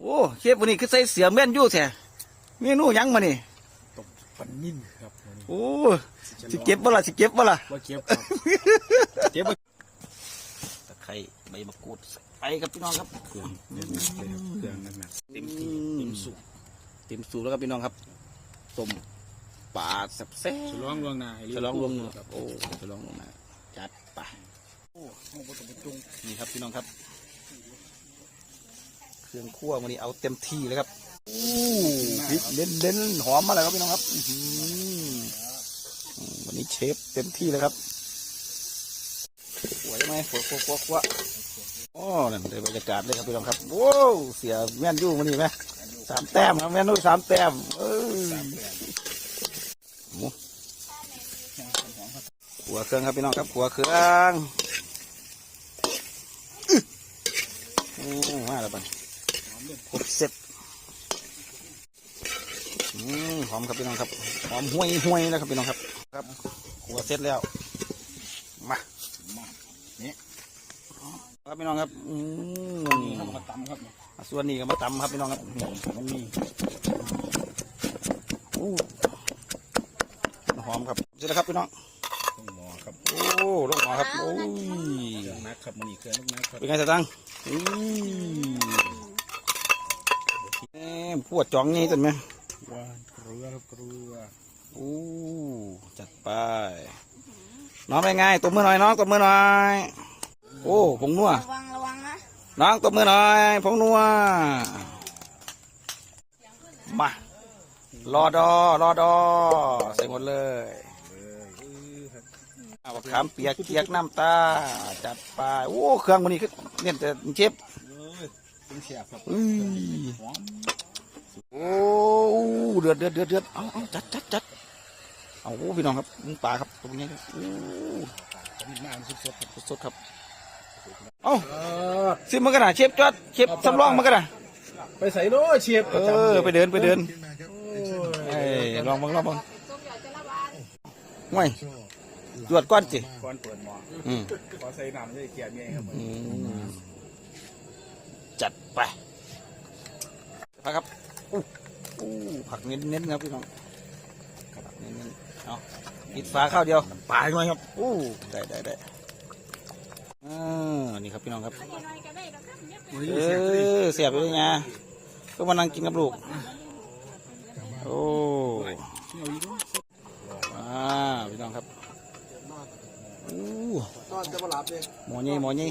โอ้เชฟวันนี้คือใส่เสือแม่นอยู่แท้เมนูหยังมานี่ปันนิ่มครับวันนี้โอ้สิเก็บบ่ล่ะสิเก็บบ่ล่ะว่าเก็บครับเก็บว่าตะไคร้ใบมะกรูดใส่ไปครับพี่น้องครับเครื่องเน้นๆเลยครับเครื่องหนักๆเต็มที่อืมเต็มสุกเต็มสูตรแล้วครับพี่น้องครับต้มปลาแซ่บฉลองลวงหน้าให้ๆเรียฉบลองลวงครับโอ้ฉลองลวงนะจัดไปโอ้โหบ่ต้องไปจุงนี่ครับพี่น้องครับ เครื่องคั่ววันนี้เอาเต็มที่เลยครับอู้พริกเด่นๆหอมมาแล้วครับพี่น้องครับอืมวันนี้เชฟเต็มที่เลยครับสวยไหมขัวขัวขัวขัวโอ้นั่นได้บรรยากาศเลยครับพี่น้องครับโว้วเสียแม่นยู่วันนี้ไหมสามแต้มครับแม่นยู่สามแต้มเออหมูขัวเครื่องครับพี่น้องครับขัวเครื่องอื้อโอ้มาแล้วปั นครบเสร็จอืมหอมครับพี่น้องครับ หอมห้วยห้วยแล้วครับพี่น้องครับ ครับขัวเสร็จแล้วมามาเนี่ยครับพี่น้องครับอืมทำมาตำครับเนี่ยส่วนนี้ก็มาตำครับพี่น้องครับนี่มันมีอู้หอมครับเสร็จแล้วครับพี่น้องต้องหมอครับ โอ้ลูกหมอครับ โอ้ยเครื่องนักครับมันนี่เครื่องนักครับ เป็นไงสตังค์อืมแหม พวดจ่องนี่กันไหมว่านเกลือครับเกลือโอ้จัดไป น้องเป็นไงตบมือหน่อยน้องตบมือหน่อย โอ้ผงนัวระวังระวังนะน้องตบมือหน่อยผงนัวมารอดอรอดอใส่หมดเลยเลยเออครับเอาบักขามเปียกเกียกน้ำตา จัดไปโอ้เครื่องมันนี่คือเนี่ยแต่เชฟเอ้ยเป็นเสียบครับอุ้ยหอม โอ้เดือดเดือดเดือดเดือดเอาเอาจัดจัดจัดเอาโอ้พี่น้องครับมึงปลาครับตรงนี้ครับโอ้ผมมากสุดๆครับสดๆครับเอาซิมมันกันนะเชฟจอดเชฟสำรองมันกันนะไปใส่โน้เชียบเออไปเดินไปเดินเอ้ยลองบังลองบังห่วยจวดก้อนจิก่อนเปิดหม้ออืมขอใส่น้ำด้วยเกลียร์เมียครับอืมจัดไปผักครับ อู้อู้ผักเน้นๆครับพี่น้องผักเน้นๆเอาปิดฝาข้าวเดียวปลาหน่อยครับอู้ได้ได้ได้อ่านี่ครับพี่น้องครับเออเสียบไปเลยไงก็มานั่งกินกับลูกโอ้อ่าพี่น้องครับอู้ตอนจะมาหลับเลยหมอนี่หมอนี่